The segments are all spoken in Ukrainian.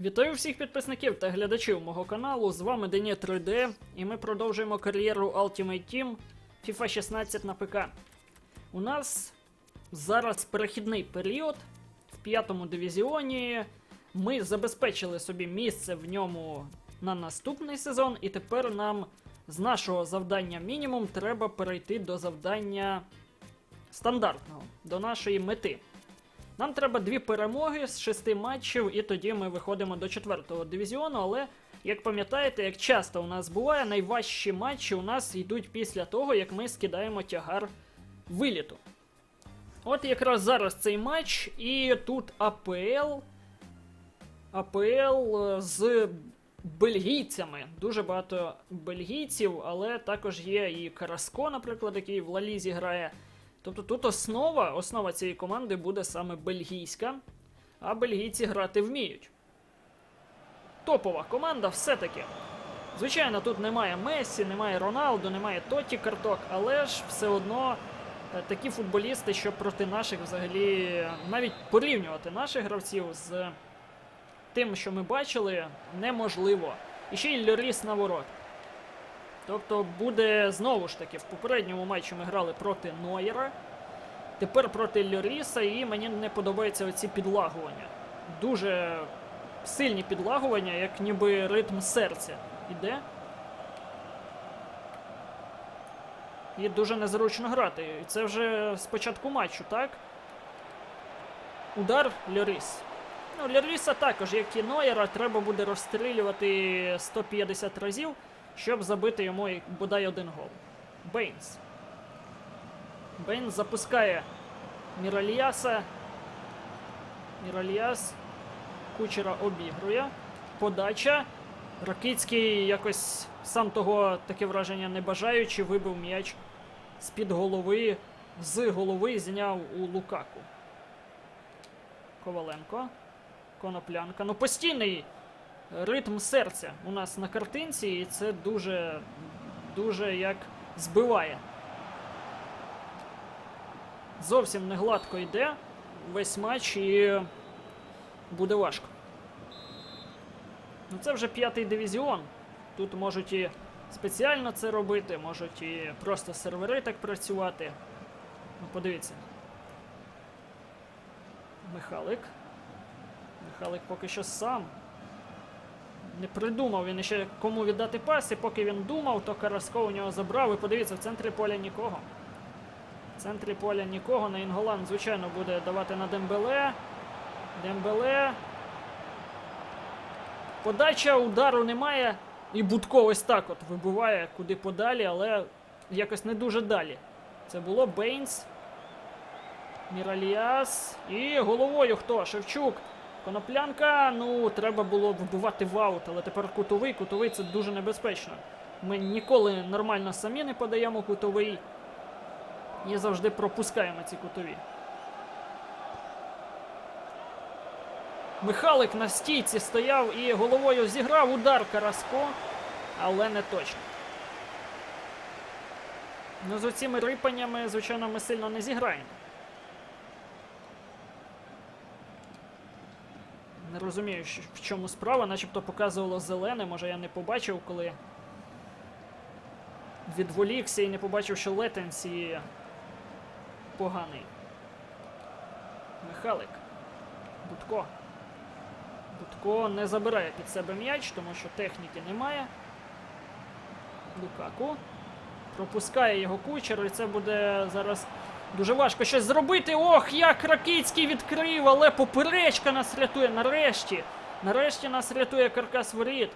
Вітаю всіх підписників та глядачів мого каналу. З вами Дені 3D, і ми продовжуємо кар'єру Ultimate Team FIFA 16 на ПК. У нас зараз перехідний період в п'ятому дивізіоні. Ми забезпечили собі місце в ньому на наступний сезон, і тепер нам з нашого завдання мінімум треба перейти до завдання стандартного, до нашої мети. Нам треба дві перемоги з шести матчів, і тоді ми виходимо до четвертого дивізіону. Але як пам'ятаєте, як часто у нас буває, найважчі матчі у нас йдуть після того, як ми скидаємо тягар виліту. От якраз зараз цей матч, і тут АПЛ. АПЛ е, з бельгійцями. Дуже багато бельгійців, але також є і Караско, наприклад, який в Лалізі грає. Тобто тут основа, основа цієї команди буде саме бельгійська, а бельгійці грати вміють. Топова команда все-таки. Звичайно, тут немає Мессі, немає Роналду, немає Тоті карток, але ж все одно е, такі футболісти, що проти наших взагалі навіть порівнювати наших гравців з тим, що ми бачили, неможливо. І ще й Льоріс на ворот. Тобто буде знову ж таки в попередньому матчі ми грали проти Нойера, тепер проти Льоріса, і мені не подобаються оці підлагування. Дуже сильні підлагування, як ніби ритм серця іде. І дуже незручно грати. І це вже з початку матчу, так? Удар Льоріс. Ну, Льоріса також, як і Нойера, треба буде розстрілювати 150 разів щоб забити йому бодай один гол. Бейнс. Бейнс запускає Міральяса. Міральяс. Кучера обігрує. Подача. Ракицький якось сам того таке враження не бажаючи, вибив м'яч з-під голови, з голови зняв у Лукаку. Коваленко. Коноплянка. Ну постійний ритм серця у нас на картинці, і це дуже, дуже як збиває. Зовсім не гладко йде весь матч і буде важко. Ну це вже п'ятий дивізіон. Тут можуть і спеціально це робити, можуть і просто сервери так працювати. Ну, подивіться. Михалик. Михалик поки що сам не придумав він ще кому віддати пас, і поки він думав, то Караско у нього забрав. І подивіться, в центрі поля нікого. В центрі поля нікого. На Інголан, звичайно, буде давати на Дембеле. Дембеле. Подача удару немає. І Будко ось так от вибиває куди подалі, але якось не дуже далі. Це було Бейнс. Міраліас. І головою хто? Шевчук. Коноплянка, ну, треба було вбивати в аут, але тепер кутовий. Кутовий це дуже небезпечно. Ми ніколи нормально самі не подаємо кутовий. І завжди пропускаємо ці кутові. Михалик на стійці стояв і головою зіграв удар Караско, але не точно. Ну, з оціми рипаннями, звичайно, ми сильно не зіграємо. Не розумію, в чому справа, начебто показувало зелене, може я не побачив, коли відволікся і не побачив, що летенсі поганий. Михалик. Будко. Будко не забирає під себе м'яч, тому що техніки немає. Лукаку. Пропускає його кучер, і це буде зараз Дуже важко щось зробити. Ох, як Ракицький відкрив, але поперечка нас рятує. Нарешті. Нарешті нас рятує каркас воріт.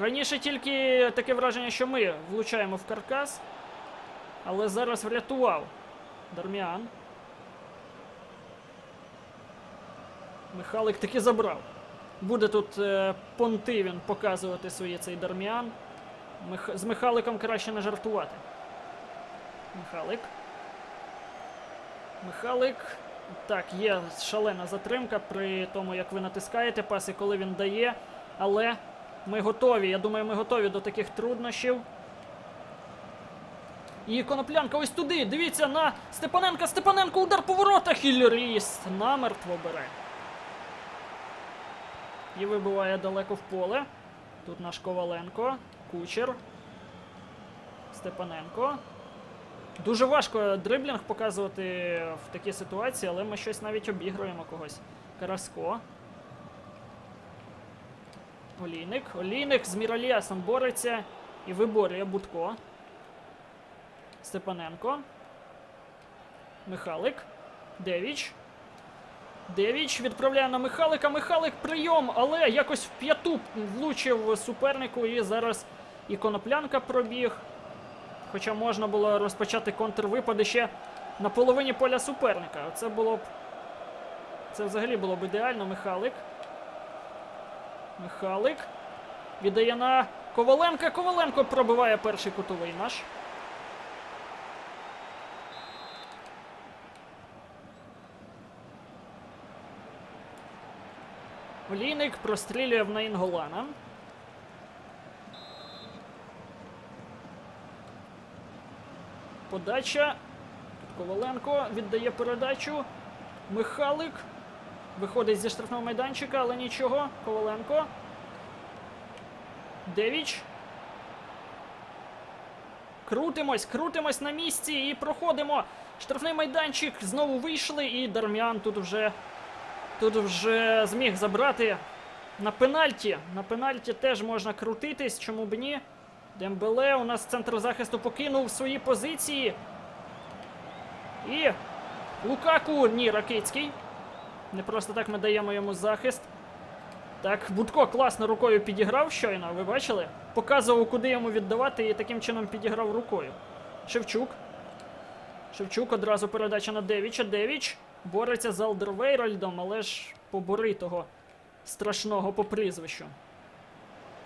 Раніше тільки таке враження, що ми влучаємо в каркас. Але зараз врятував Дарміан. Михалик таки забрав. Буде тут е, понти він показувати свої цей Дарміан. Мих... З Михаликом краще не жартувати. Михалик. Михалик. Так, є шалена затримка при тому, як ви натискаєте паси, коли він дає. Але ми готові. Я думаю, ми готові до таких труднощів. І коноплянка ось туди. Дивіться на Степаненка. Степаненко удар по воротах. І намертво бере. і вибиває далеко в поле. Тут наш Коваленко, Кучер. Степаненко. Дуже важко дриблінг показувати в такій ситуації, але ми щось навіть обігруємо когось. Караско. Олійник. Олійник з Міраліасом бореться і виборює Будко. Степаненко. Михалик. Девіч. Девіч відправляє на Михалика. Михалик прийом, але якось в п'яту влучив супернику і зараз і коноплянка пробіг. Хоча можна було розпочати контрвипади ще на половині поля суперника. Це було б. Це взагалі було б ідеально. Михалик. Михалик. Віддає на Коваленка. Коваленко пробиває перший кутовий наш. Олійник прострілює в Наінголана. Подача. Тут Коваленко віддає передачу. Михалик. Виходить зі штрафного майданчика, але нічого. Коваленко. Девіч. Крутимось, крутимось на місці і проходимо. Штрафний майданчик. Знову вийшли, і Дармян тут вже тут вже зміг забрати на пенальті. На пенальті теж можна крутитись, чому б ні. Дембеле у нас центр захисту покинув свої позиції. І Лукаку, ні, Ракицький. Не просто так ми даємо йому захист. Так, Будко класно рукою підіграв щойно, ви бачили? Показував, куди йому віддавати, і таким чином підіграв рукою. Шевчук. Шевчук одразу передача на Девіча. Девіч бореться з Алдервейральдом, але ж побори того страшного по прізвищу.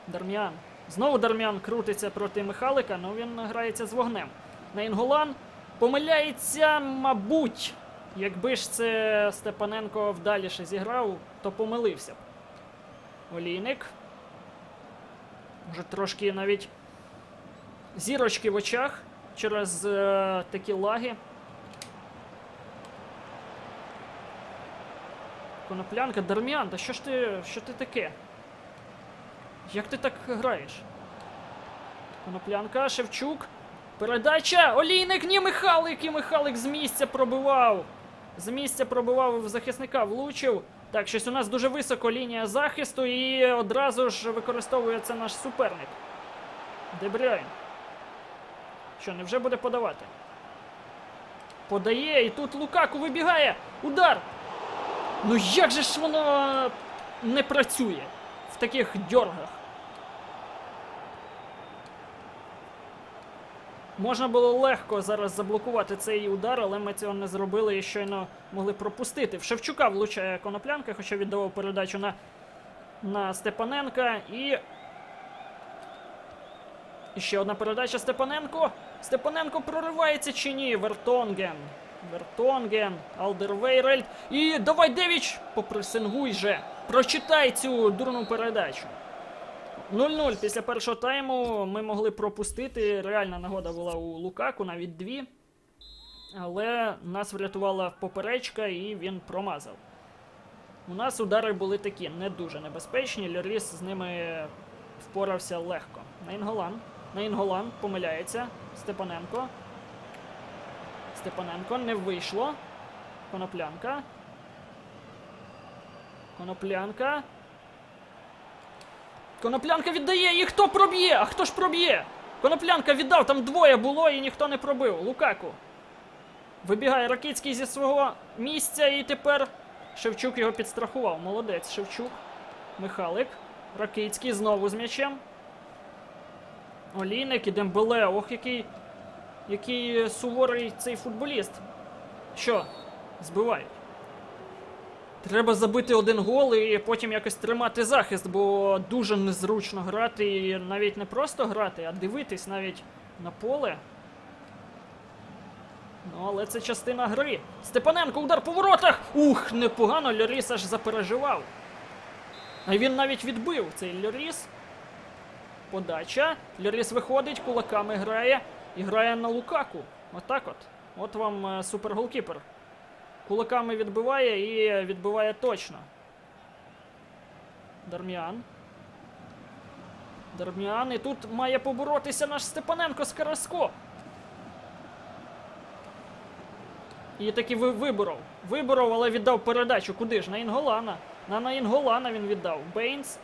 Дарм'ян. Знову Дарм'ян крутиться проти Михалика, але він грається з вогнем. Нейнголан помиляється, мабуть. Якби ж це Степаненко вдаліше зіграв, то помилився б. Олійник. Може трошки навіть зірочки в очах через е, такі лаги. Коноплянка, Дарміан, та що ж ти. що ти таке? Як ти так граєш? Коноплянка, Шевчук. Передача! Олійник, ні, Михалик! І Михалик з місця пробивав. З місця пробивав захисника, влучив. Так, щось у нас дуже високо лінія захисту і одразу ж використовує це наш суперник. Дебряйн. Що, невже буде подавати? Подає, і тут Лукаку вибігає. Удар! Ну як же ж воно не працює в таких дьоргах? Можна було легко зараз заблокувати цей удар, але ми цього не зробили і щойно могли пропустити. В Шевчука влучає коноплянка, хоча віддавав передачу на, на Степаненка. І. І ще одна передача Степаненко. Степаненко проривається чи ні? Вертонген. Вертонген, Алдервейрельд. І давай Девіч! Попресингуй же! Прочитай цю дурну передачу. 0-0 після першого тайму ми могли пропустити. Реальна нагода була у Лукаку, навіть дві. Але нас врятувала поперечка і він промазав. У нас удари були такі не дуже небезпечні. Льоріс з ними впорався легко. Нейнголан. Нейнголан помиляється. Степаненко. Степаненко не вийшло. Коноплянка. Коноплянка. Коноплянка віддає і хто проб'є? А хто ж проб'є? Коноплянка віддав, там двоє було і ніхто не пробив. Лукаку. Вибігає Ракицький зі свого місця і тепер Шевчук його підстрахував. Молодець Шевчук. Михалик. Ракицький знову з м'ячем. Олійник і Дембеле. Ох, який, який суворий цей футболіст. Що? Збивають. Треба забити один гол і потім якось тримати захист, бо дуже незручно грати. І навіть не просто грати, а дивитись навіть на поле. Ну, але це частина гри. Степаненко, удар по воротах! Ух, непогано, Льоріс аж запереживав. А він навіть відбив цей Льоріс. Подача. Льоріс виходить, кулаками грає і грає на Лукаку. Отак от. От вам е, суперголкіпер. Кулаками відбиває і відбиває точно. Дарміан. Дарміан, і тут має поборотися наш Степаненко з Караско. І таки виборов. Виборов, але віддав передачу. Куди ж? На Інголана. На, на Інголана він віддав. Бейнс.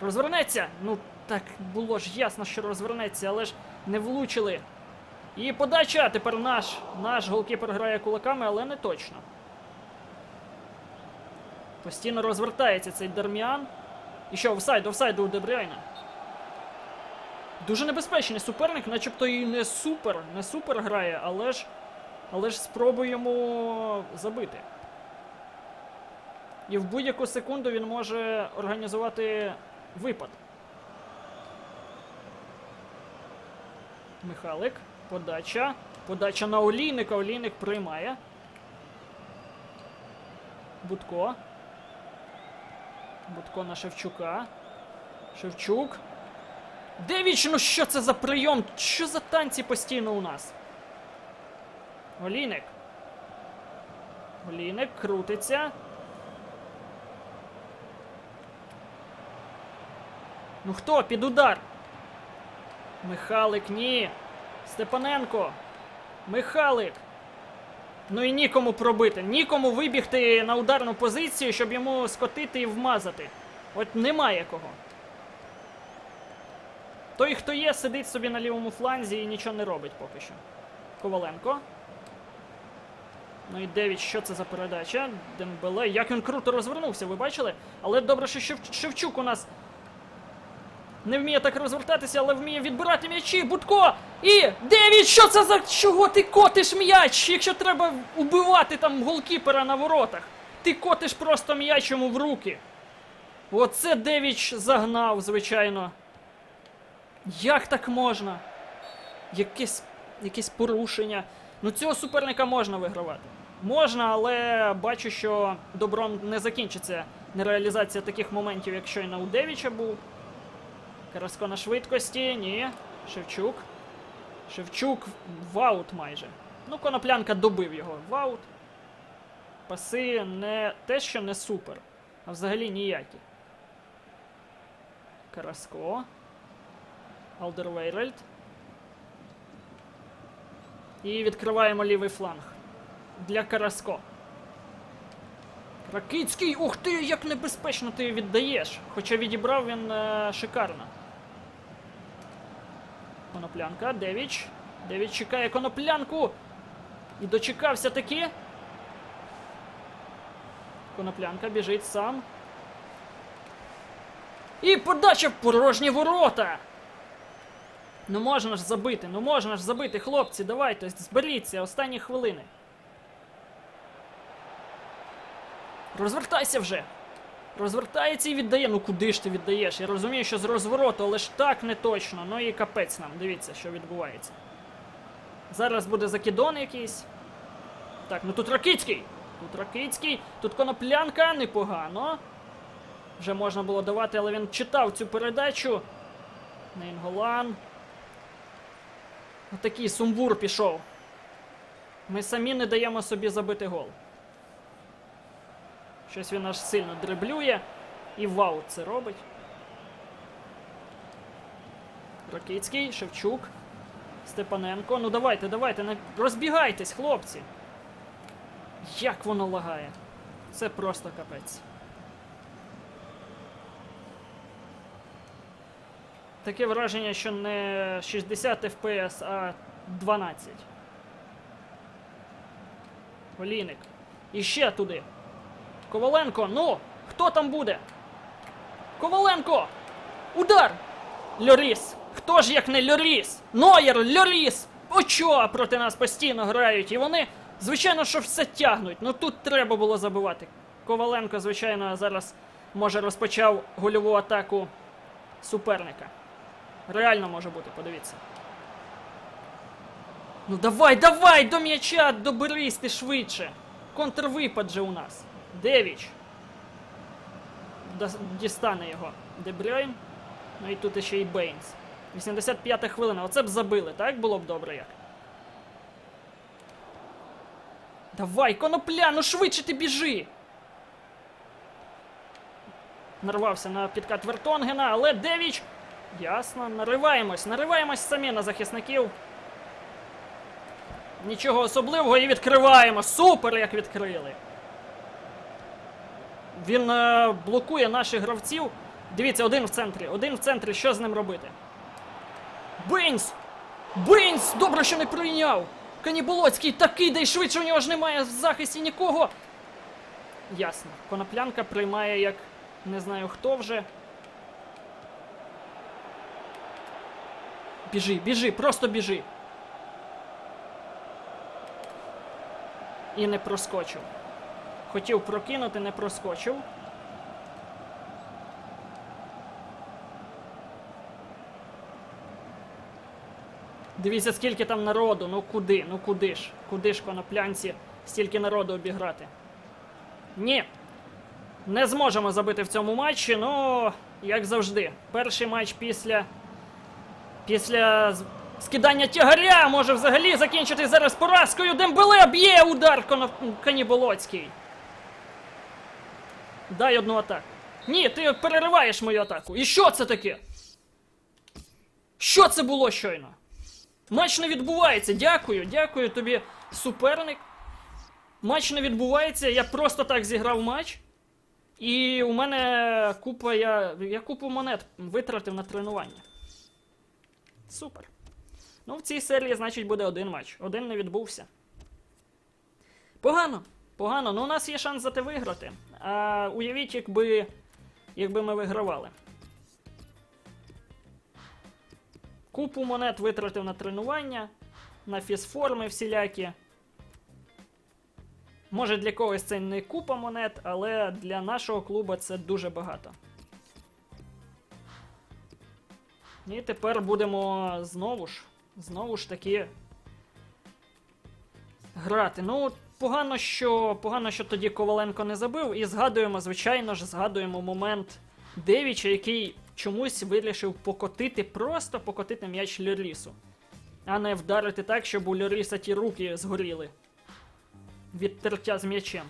Розвернеться! Ну, так було ж ясно, що розвернеться, але ж не влучили. І подача тепер наш. Наш голкіпер грає кулаками, але не точно. Постійно розвертається цей Дарміан. І що, офсайд, офсайд у Дебряйна. Дуже небезпечний суперник, начебто і не супер, не супер грає, але ж. Але ж спробуємо забити. І в будь-яку секунду він може організувати випад. Михалик. Подача. Подача на Олійника. Олійник приймає. Будко. Будко на Шевчука. Шевчук. Девіч, ну що це за прийом? Що за танці постійно у нас? Олійник. Олійник крутиться. Ну хто? Під удар. Михалик, ні. Степаненко. Михалик. Ну і нікому пробити. Нікому вибігти на ударну позицію, щоб йому скотити і вмазати. От немає кого. Той, хто є, сидить собі на лівому фланзі і нічого не робить поки що. Коваленко. Ну і Девіч, що це за передача? Дембеле. Як він круто розвернувся, ви бачили? Але добре, що Шевчук у нас не вміє так розвертатися, але вміє відбирати м'ячі. Будко! І Девіч, що це за чого ти котиш м'яч? Якщо треба убивати там голкіпера на воротах, ти котиш просто м'яч йому в руки. Оце Девіч загнав, звичайно. Як так можна? Якесь, якесь порушення. Ну цього суперника можна вигравати. Можна, але бачу, що добром не закінчиться нереалізація таких моментів, як щойно у Девіча був. Караско на швидкості, ні. Шевчук. Шевчук в аут майже. Ну, коноплянка добив його в аут. Паси не те, що не супер, а взагалі ніякі. Караско. Алдервейрельд. І відкриваємо лівий фланг. Для Караско. Ракицький! Ух ти, як небезпечно ти віддаєш! Хоча відібрав він е, шикарно. Коноплянка, Девіч. Девіч чекає коноплянку. І дочекався таки. Коноплянка біжить сам. І подача в порожні ворота! Ну можна ж забити, ну можна ж забити, хлопці, давайте, зберіться, останні хвилини. Розвертайся вже. Розвертається і віддає. Ну куди ж ти віддаєш? Я розумію, що з розвороту, але ж так не точно. Ну і капець нам. Дивіться, що відбувається. Зараз буде закидон якийсь. Так, ну тут Ракицький. Тут Ракицький, тут коноплянка, непогано. Вже можна було давати, але він читав цю передачу. Нейнголан. Отакий сумбур пішов. Ми самі не даємо собі забити гол. Щось він аж сильно дриблює і вау це робить. Ракицький, Шевчук, Степаненко. Ну давайте, давайте, розбігайтесь, хлопці. Як воно лагає. Це просто капець. Таке враження, що не 60 FPS, а 12. Олійник. І ще туди. Коваленко, ну! Хто там буде? Коваленко! Удар! Льоріс! Хто ж як не Льоріс? Ноєр, Льоріс! Очоа проти нас постійно грають, і вони, звичайно, що все тягнуть. Ну тут треба було забивати. Коваленко, звичайно, зараз може розпочав гольову атаку суперника. Реально може бути, подивіться. Ну давай, давай, до м'яча, доберись ти швидше. Контрвипад же у нас. Девіч. Дістане його. Дебрюйн. Ну і тут ще й Бейнс. 85-та хвилина. Оце б забили, так було б добре як. Давай, конопля, ну швидше ти біжи. нарвався на підкат Вертонгена, але Девіч. Ясно, нариваємось, нариваємось самі на захисників. Нічого особливого і відкриваємо. Супер, як відкрили. Він е, блокує наших гравців. Дивіться, один в центрі. Один в центрі. Що з ним робити? Бейнс! Бейнс! Добре, що не прийняв! Каніболоцький такий, де й швидше у нього ж немає в захисті нікого. Ясно. Коноплянка приймає як не знаю хто вже. Біжи, біжи, просто біжи. І не проскочив. Хотів прокинути, не проскочив. Дивіться, скільки там народу. Ну куди? Ну куди ж? Куди ж коноплянці стільки народу обіграти? Ні. Не зможемо забити в цьому матчі, ну, як завжди. Перший матч після. Після скидання тягаря може взагалі закінчити зараз поразкою. Дембеле б'є удар Коно... Каніболоцький. Дай одну атаку. Ні, ти перериваєш мою атаку. І що це таке? Що це було щойно? Матч не відбувається. Дякую, дякую тобі, суперник. Матч не відбувається, я просто так зіграв матч. І у мене купа, я, я купу монет витратив на тренування. Супер. Ну, в цій серії, значить, буде один матч. Один не відбувся. Погано. Погано. Ну, у нас є шанс за те виграти. А уявіть, якби, якби ми вигравали. Купу монет витратив на тренування, на фізформи всілякі. Може для когось це не купа монет, але для нашого клубу це дуже багато. І тепер будемо знову ж, знову ж таки грати. Ну, погано, що погано, що тоді Коваленко не забив. І згадуємо, звичайно ж, згадуємо момент Девіча, який чомусь вирішив покотити, просто покотити м'яч Льорісу. А не вдарити так, щоб у Льоріса ті руки згоріли від тертя з м'ячем.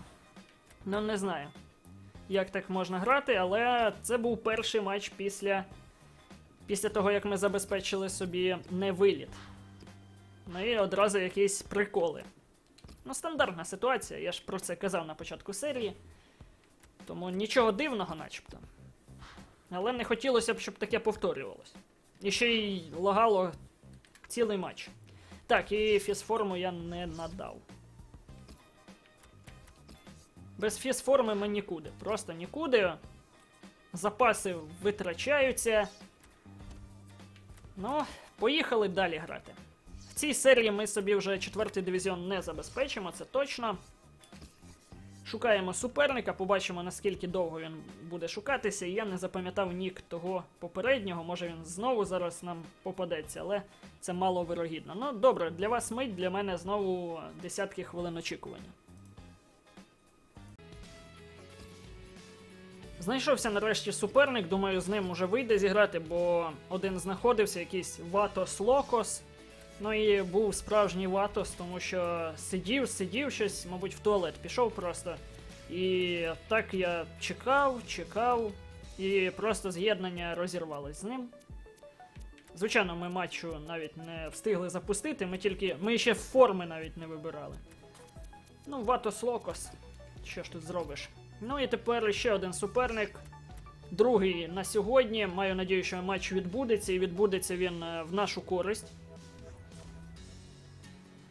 Ну, не знаю, як так можна грати, але це був перший матч після, після того, як ми забезпечили собі невиліт. Ну і одразу якісь приколи. Ну, стандартна ситуація, я ж про це казав на початку серії. Тому нічого дивного, начебто. Але не хотілося б, щоб таке повторювалось. І ще й лагало цілий матч. Так, і фізформу я не надав. Без фізформи ми нікуди. Просто нікуди. Запаси витрачаються. Ну, поїхали далі грати. Цій серії ми собі вже четвертий дивізіон не забезпечимо, це точно. Шукаємо суперника, побачимо наскільки довго він буде шукатися. Я не запам'ятав нік того попереднього. Може він знову зараз нам попадеться, але це мало вирогідно. Ну добре, для вас мить, для мене знову десятки хвилин очікування. Знайшовся нарешті суперник, думаю, з ним уже вийде зіграти, бо один знаходився, якийсь Ватос Локос. Ну і був справжній Ватос, тому що сидів, сидів щось, мабуть, в туалет пішов просто. І так я чекав, чекав, і просто з'єднання розірвалось з ним. Звичайно, ми матчу навіть не встигли запустити, ми тільки. Ми ще форми навіть не вибирали. Ну, Ватос Локос. Що ж тут зробиш? Ну і тепер ще один суперник. Другий на сьогодні. Маю надію, що матч відбудеться, і відбудеться він е, в нашу користь.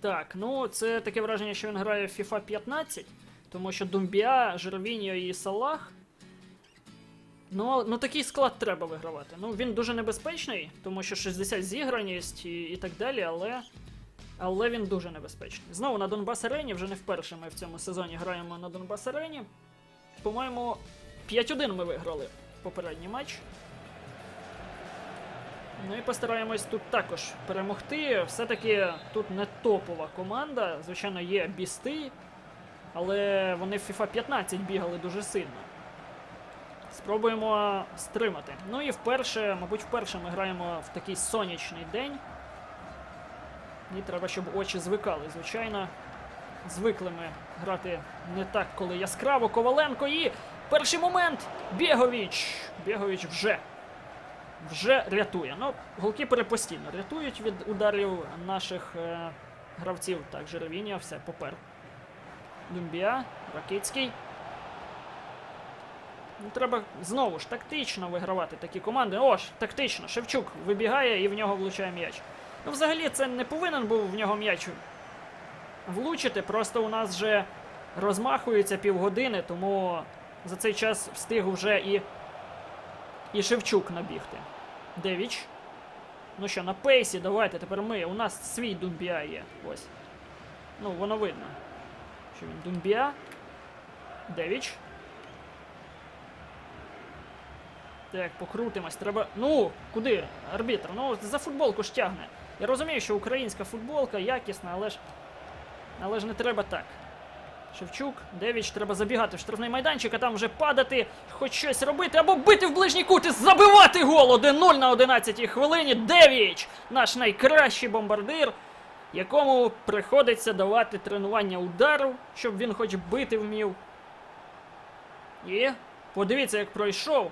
Так, ну це таке враження, що він грає в FIFA 15, тому що Думбіа, Жервіньо і Салах. Ну, ну такий склад треба вигравати. Ну, він дуже небезпечний, тому що 60 зіграність і, і так далі, але. Але він дуже небезпечний. Знову на Донбас Арені, вже не вперше ми в цьому сезоні граємо на Донбас Арені. По-моєму, 5-1 ми виграли попередній матч. Ну і постараємось тут також перемогти. Все-таки тут не топова команда. Звичайно, є бісти, але вони в FIFA 15 бігали дуже сильно. Спробуємо стримати. Ну і вперше, мабуть, вперше ми граємо в такий сонячний день. І треба, щоб очі звикали, звичайно. звикли ми грати не так, коли яскраво. Коваленко і перший момент. Біговіч. Біговіч вже. Вже рятує. Ну, голкіпери постійно рятують від ударів наших е, гравців. Так, Жеревінія, все, попер. Думбія, Ракицький. Ну, треба знову ж тактично вигравати такі команди. О ж, тактично. Шевчук вибігає і в нього влучає м'яч. Ну, взагалі, це не повинен був в нього м'яч влучити. Просто у нас вже розмахується півгодини, тому за цей час встиг вже і, і Шевчук набігти. Девіч. Ну що, на пейсі, давайте тепер ми. У нас свій Думбія є. Ось. Ну, воно видно. Що він Думбія. Девіч. Так, покрутимось. Треба. Ну, куди? Арбітр? Ну, за футболку ж тягне. Я розумію, що українська футболка якісна, але ж. Але ж не треба так. Шевчук, Девіч, треба забігати в штрафний майданчик, а там вже падати, хоч щось робити, або бити в ближній кут і забивати гол 1-0 на 11-й хвилині. Девіч, наш найкращий бомбардир, якому приходиться давати тренування удару, щоб він хоч бити вмів. І подивіться, як пройшов.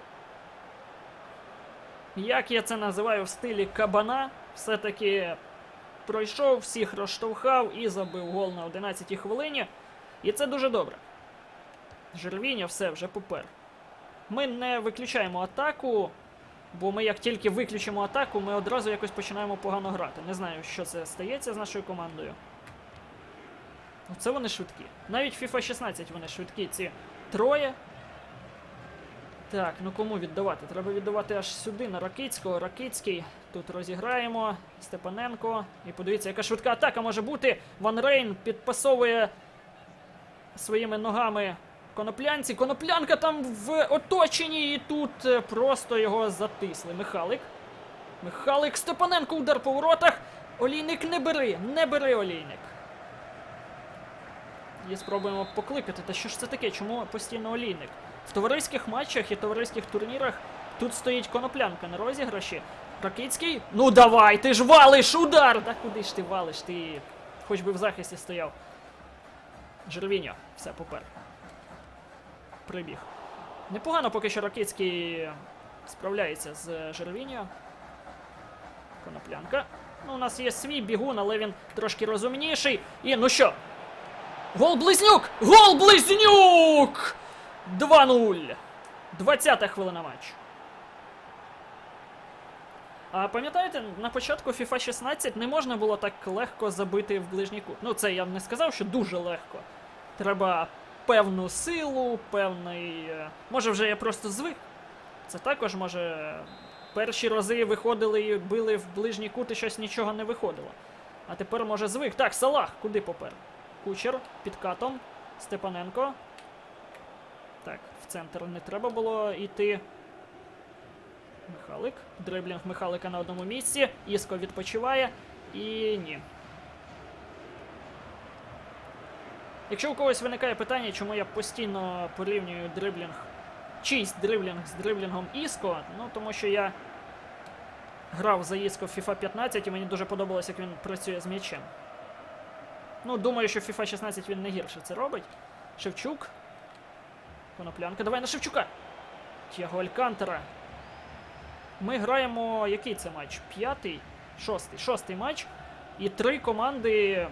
Як я це називаю в стилі кабана, все-таки пройшов, всіх розштовхав і забив гол на 11-й хвилині. І це дуже добре. Жервіня все вже попер. Ми не виключаємо атаку, бо ми як тільки виключимо атаку, ми одразу якось починаємо погано грати. Не знаю, що це стається з нашою командою. Оце вони швидкі. Навіть FIFA 16 вони швидкі, ці троє. Так, ну кому віддавати? Треба віддавати аж сюди, на Ракицького. Ракицький. Тут розіграємо. Степаненко. І подивіться, яка швидка атака може бути. Ван Рейн підпасовує своїми ногами коноплянці. Коноплянка там в оточенні, і тут е, просто його затисли. Михалик. Михалик Степаненко удар по воротах. Олійник не бери, не бери олійник. І спробуємо покликати. Та що ж це таке? Чому постійно олійник? В товариських матчах і товариських турнірах тут стоїть коноплянка на розіграші. Ракицький. Ну давай, ти ж валиш удар! Та куди ж ти валиш? Ти хоч би в захисті стояв. Жервіньо, все, попер. Прибіг. Непогано поки що Ракицький справляється з Жервіньо. Коноплянка. Ну, у нас є свій бігун, але він трошки розумніший. І ну що? Гол Близнюк! Гол Близнюк! 2-0. 20-та хвилина матчу. А пам'ятаєте, на початку FIFA 16 не можна було так легко забити в ближній кут. Ну, це я не сказав, що дуже легко. Треба певну силу, певний. е, Може, вже я просто звик. Це також може. Перші рази виходили і били в ближній кут і щось нічого не виходило. А тепер може звик. Так, Салах, куди попер? Кучер під катом. Степаненко. Так, в центр не треба було йти. Михалик. Дриблінг Михалика на одному місці. Іско відпочиває. І ні. Якщо у когось виникає питання, чому я постійно порівнюю дриблінг. Чийсь дриблінг з дриблінгом Іско, ну тому що я грав за Іско в FIFA 15 і мені дуже подобалось, як він працює з м'ячем. Ну, думаю, що в FIFA 16 він не гірше це робить. Шевчук. Коноплянка. Давай на Шевчука. Тяго Алькантера. Ми граємо. Який це матч? П'ятий? Шостий. Шостий матч. І три команди.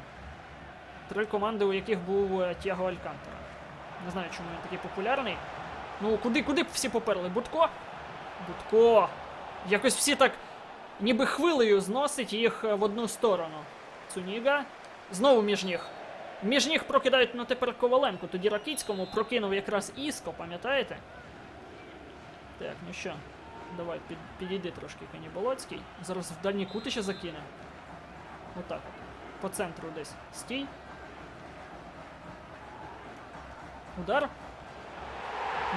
Три команди, у яких був е, Тяго Алькантера. Не знаю, чому він такий популярний. Ну, куди, куди б всі поперли? Будко? Будко. Якось всі так ніби хвилею зносить їх е, в одну сторону. Цуніга. Знову між ніг. Між ніг прокидають ну тепер Коваленко. Тоді Ракицькому прокинув якраз Іско, пам'ятаєте? Так, ну що, давай під, підійди трошки Каніболоцький. Зараз в дальній кути ще закине. Отак от. По центру десь. Стій. Удар.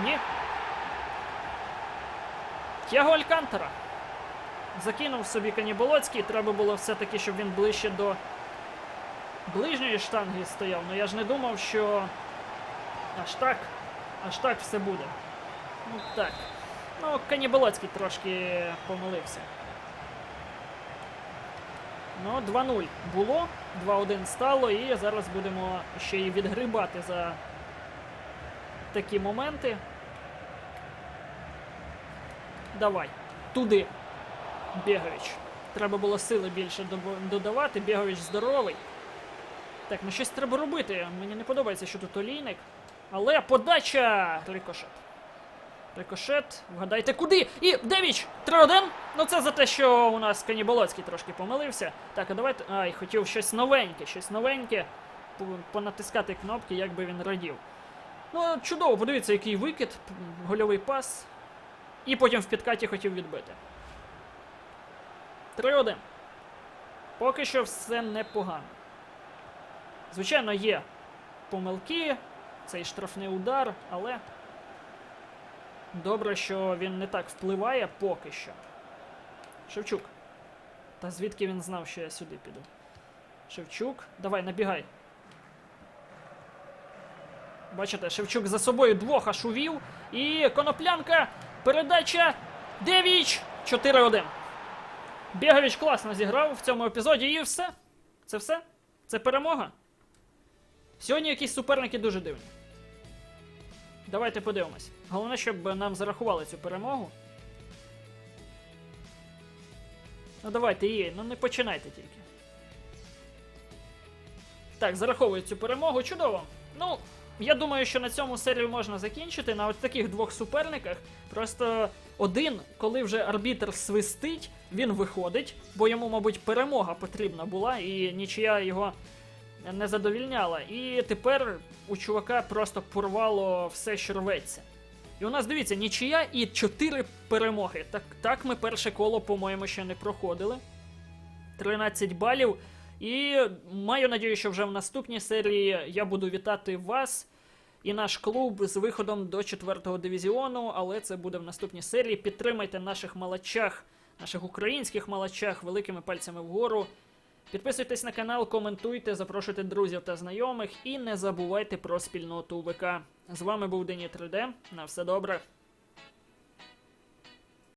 Ні. Тяго Алькантера. Закинув собі Каніболоцький. Треба було все-таки, щоб він ближче до ближньої штанги стояв. Ну я ж не думав, що аж так, аж так все буде. Ну так. Ну, Каніболоцький трошки помилився. Ну, 2-0 було, 2-1 стало, і зараз будемо ще й відгрибати за такі моменти. Давай. Туди. Бігаючи. Треба було сили більше додавати. Бігаючи здоровий. Так, ну щось треба робити. Мені не подобається, що тут олійник. Але подача! Рикошет. Рикошет, вгадайте куди? І Девіч! 3-1. Ну це за те, що у нас Каніболоцький трошки помилився. Так, а давайте. Ай, хотів щось новеньке, щось новеньке. Понатискати кнопки, як би він радів. Ну, чудово, подивіться, який викид, гольовий пас. І потім в підкаті хотів відбити. 3-1. Поки що все непогано. Звичайно, є помилки, цей штрафний удар, але добре, що він не так впливає поки що. Шевчук. Та звідки він знав, що я сюди піду? Шевчук, давай, набігай. Бачите, Шевчук за собою двох аж увів. І коноплянка. Передача. Девіч! 4-1. Бігович класно зіграв в цьому епізоді і все. Це все? Це перемога? Сьогодні якісь суперники дуже дивні. Давайте подивимось. Головне, щоб нам зарахували цю перемогу. Ну давайте, її, ну не починайте тільки. Так, зараховують цю перемогу. Чудово. Ну, я думаю, що на цьому серію можна закінчити. На от таких двох суперниках. Просто один, коли вже арбітр свистить, він виходить, бо йому, мабуть, перемога потрібна була, і нічия його не задовільняла. І тепер у чувака просто порвало все, що рветься. І у нас дивіться, нічия і 4 перемоги. Так, так ми перше коло, по-моєму, ще не проходили. 13 балів. І маю надію, що вже в наступній серії я буду вітати вас і наш клуб з виходом до 4-го дивізіону, але це буде в наступній серії. Підтримайте наших малачах, наших українських малачах великими пальцями вгору. Підписуйтесь на канал, коментуйте, запрошуйте друзів та знайомих і не забувайте про спільноту ВК. З вами був Дені 3D. На все добре.